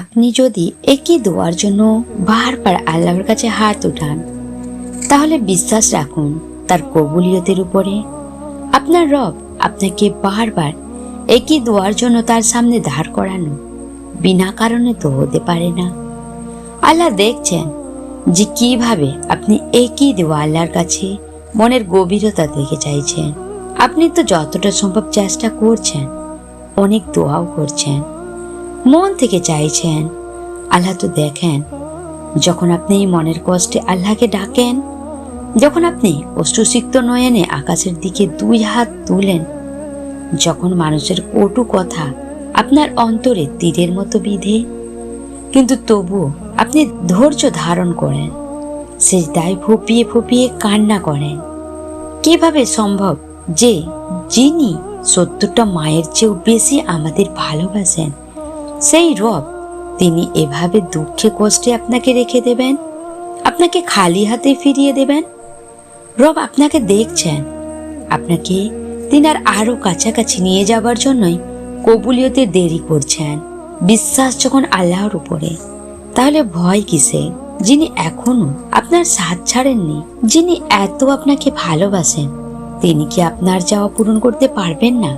আপনি যদি একই দোয়ার জন্য বারবার আল্লাহর কাছে হাত উঠান, তাহলে বিশ্বাস রাখুন তার কবুলিয়তের উপরে। আপনার রব আপনাকে বারবার একই দোয়ার জন্য তার সামনে দাঁড় করানো বিনা কারণে তো হতে পারে না। আল্লাহ দেখছেন যে কীভাবে আপনি একই দেওয়া আল্লাহর কাছে মনের গভীরতা দেখে চাইছেন। আপনি তো যতটা সম্ভব চেষ্টা করছেন, অনেক দোয়াও করছেন। মন থেকে চাইছেন। আল্লাহ তো দেখেন। যখন আপনি মনের কষ্টে আল্লাহকে ডাকেন, যখন আপনি অশ্রুসিক্ত নয়নে আকাশের দিকে দুই হাত তুলেন, যখন মানুষের কটু কথা আপনার অন্তরে তীরের মতো বিধে, কিন্তু তবুও আপনি ধৈর্য ধারণ করেন সে দায় ফুপিয়ে ফুপিয়ে কান্না করেন। কীভাবে সম্ভব যে যিনি সত্তরটা মায়ের চেয়েও বেশি আমাদের ভালোবাসেন? সেই রব, তিনি এভাবে দুঃখে কষ্টে আপনাকে রেখে দেবেন? আপনাকে খালি হাতে ফিরিয়ে দেবেন? রব আপনাকে দেখছেন। আপনাকে তিনি আর আরও কাছাকাছি নিয়ে যাবার জন্যই কবুলিয়তে দেরি করছেন। বিশ্বাস যখন আল্লাহর উপরে, তাহলে ভয় কিসে? যিনি এখনও আপনার সাথ ছাড়েননি, যিনি এত আপনাকে ভালোবাসেন, তিনি কি আপনার যাওয়া পূরণ করতে পারবেন না?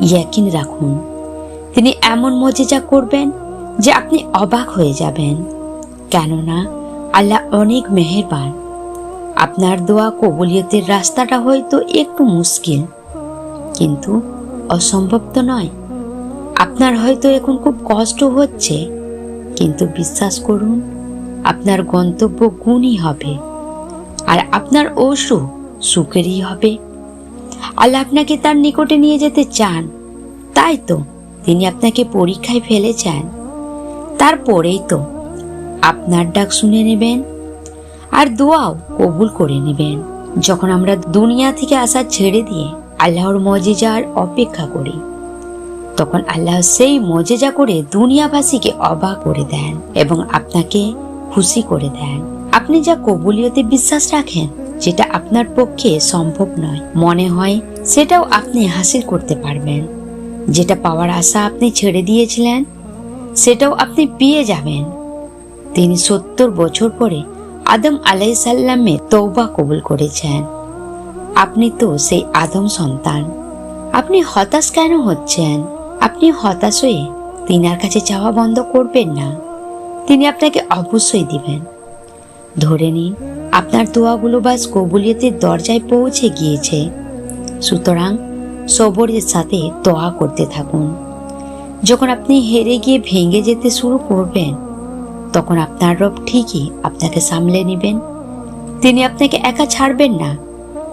ইয়াকিন রাখুন। তিনি এমন মজেজা করবেন যে আপনি অবাক হয়ে যাবেন। কেননা আল্লাহ অনেক মেহেরবান। আপনার দোয়া কবুলিয়তের রাস্তাটা হয়তো একটু মুশকিল, কিন্তু অসম্ভব তো নয়। আপনার হয়তো এখন খুব কষ্ট হচ্ছে, কিন্তু বিশ্বাস করুন, আপনার গন্তব্য গুণই হবে, আর আপনার অশ্রু সুখেরই হবে। আল্লাহ আপনাকে তার নিকটে নিয়ে যেতে চান, তাই তো? তিনি আপনাকে পরীক্ষায় ফেলে ফেলেছেন তারপরেই তো আপনার ডাক শুনে নেবেন আর দোয়াও কবুল করে নেবেন। যখন আমরা দুনিয়া থেকে আসা ছেড়ে দিয়ে আল্লাহর মজেজার অপেক্ষা করি, তখন আল্লাহ সেই মজেজা করে দুনিয়াবাসীকে অবাক করে দেন এবং আপনাকে খুশি করে দেন। আপনি যা কবুলিয়তে বিশ্বাস রাখেন, যেটা আপনার পক্ষে সম্ভব নয়। মনে হয় সেটাও আপনি হাসিল করতে পারবেন। যেটা পাওয়ার আশা আপনি ছেড়ে দিয়েছিলেন, সেটাও আপনি পেয়ে যাবেন। তিনি সত্তর বছর পরে আদম আলাই সাল্লামে তৌবা কবুল করেছেন। আপনি তো সেই আদম সন্তান। আপনি হতাশ কেন হচ্ছেন? আপনি হতাশ হয়ে তিনার কাছে চাওয়া বন্ধ করবেন না। তিনি আপনাকে অবশ্যই দিবেন। ধরে নিন, আপনার দোয়াগুলো বাস কবুলিয়তের দরজায় পৌঁছে গিয়েছে। সুতরাং সবরের সাথে দোয়া করতে থাকুন। যখন আপনি হেরে গিয়ে ভেঙে যেতে শুরু করবেন, তখন আপনার রব ঠিকই আপনাকে সামলে নেবেন। তিনি আপনাকে একা ছাড়বেন না।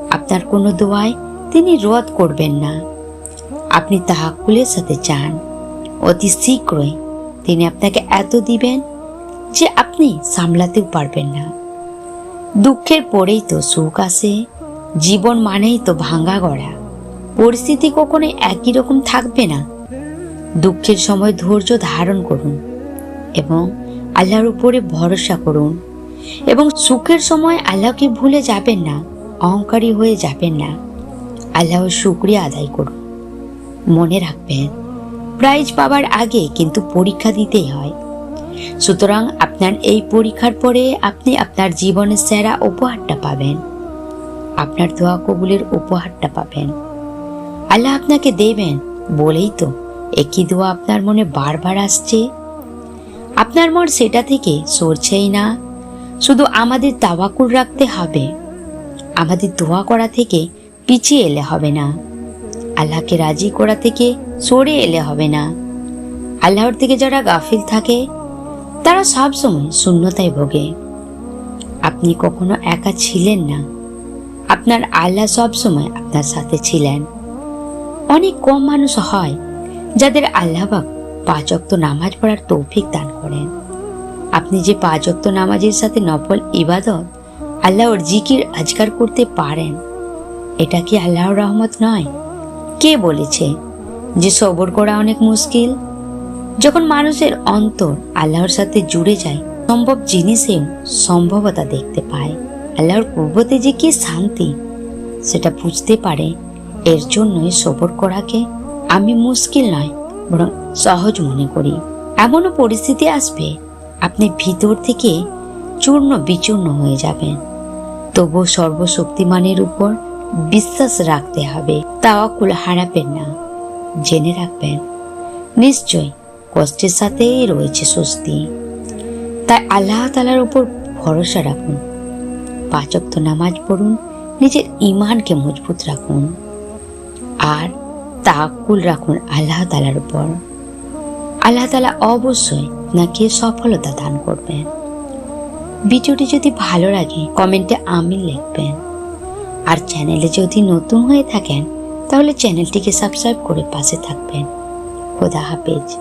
আপনার কোনো দোয়ায় তিনি রদ করবেন না। আপনি তাহাকুলের সাথে চান অতি শীঘ্রই তিনি আপনাকে এত দিবেন যে আপনি সামলাতেও পারবেন না। দুঃখের পরেই তো সুখ আসে, জীবন মানেই তো ভাঙ্গা গড়া। পরিস্থিতি কখনোই একই রকম থাকবে না। দুঃখের সময় ধৈর্য ধারণ করুন এবং আল্লাহর উপরে ভরসা করুন এবং সুখের সময় আল্লাহকে ভুলে যাবেন না, অহংকারী হয়ে যাবেন না। আল্লাহর শুক্রিয়া আদায় করুন। মনে রাখবেন প্রাইজ পাবার আগে কিন্তু পরীক্ষা দিতেই হয়। সুতরাং আপনার এই পরীক্ষার পরে আপনি আপনার জীবনের সেরা উপহারটা পাবেন। আপনার দোয়া কবুলের উপহারটা পাবেন। আল্লাহ আপনাকে দেবেন, বলেই তো। একই দোয়া আপনার মনে বারবার আসছে? আপনার মন সেটা থেকে সরছেই না। শুধু আমাদের তাওয়াকুল রাখতে হবে। আমাদের দোয়া করা থেকে পিছিয়ে এলে হবে না। আল্লাহকে রাজি করা থেকে সরে এলে হবে না। আল্লাহর থেকে যারা গাফিল থাকে, তারা সবসময় শূন্যতায় ভোগে। আপনি কখনো একা ছিলেন না। আপনার আল্লাহ সবসময় আপনার সাথে ছিলেন। অনেক কম মানুষ হয় যাদের আল্লাহবাক পাঁচক্ত নামাজ পড়ার তৌফিক দান করেন। আপনি যে পাঁচক্ত নামাজের সাথে নফল ইবাদত আল্লাহর জিকির আজকার করতে পারেন, এটা কি আল্লাহর রহমত নয়? কে বলেছে যে সবর করা অনেক মুশকিল? যখন মানুষের অন্তর আল্লাহর সাথে জুড়ে যায়, সম্ভব জিনিসেও সম্ভবতা দেখতে পায়। আল্লাহর কুর্বতে যে কি শান্তি, সেটা বুঝতে পারে এর জন্যই সবর করাকে আমি মুশকিল নয়, বরং সহজ মনে করি। এমনও পরিস্থিতি আসবে, আপনি ভিতর থেকে চূর্ণ বিচূর্ণ হয়ে যাবেন। তবু সর্বশক্তিমানের উপর বিশ্বাস রাখতে হবে তাওয়াকুল হারাবেন না, জেনে রাখবেন। নিশ্চয় কষ্টের সাথেই রয়েছে স্বস্তি। তাই আল্লাহ তালার উপর ভরসা রাখুন। পাচক নামাজ পড়ুন, নিজের ইমানকে মজবুত রাখুন। আর তাকুল রাখুন আল্লাহ তালার উপর। আল্লাহ তালা অবশ্যই নাকি সফলতা দান করবেন। ভিডিওটি যদি ভালো লাগে, কমেন্টে আমি লিখবেন। আর চ্যানেলে যদি নতুন হয়ে থাকেন, তাহলে চ্যানেলটিকে সাবস্ক্রাইব করে পাশে থাকবেন। খোদা হাফেজ।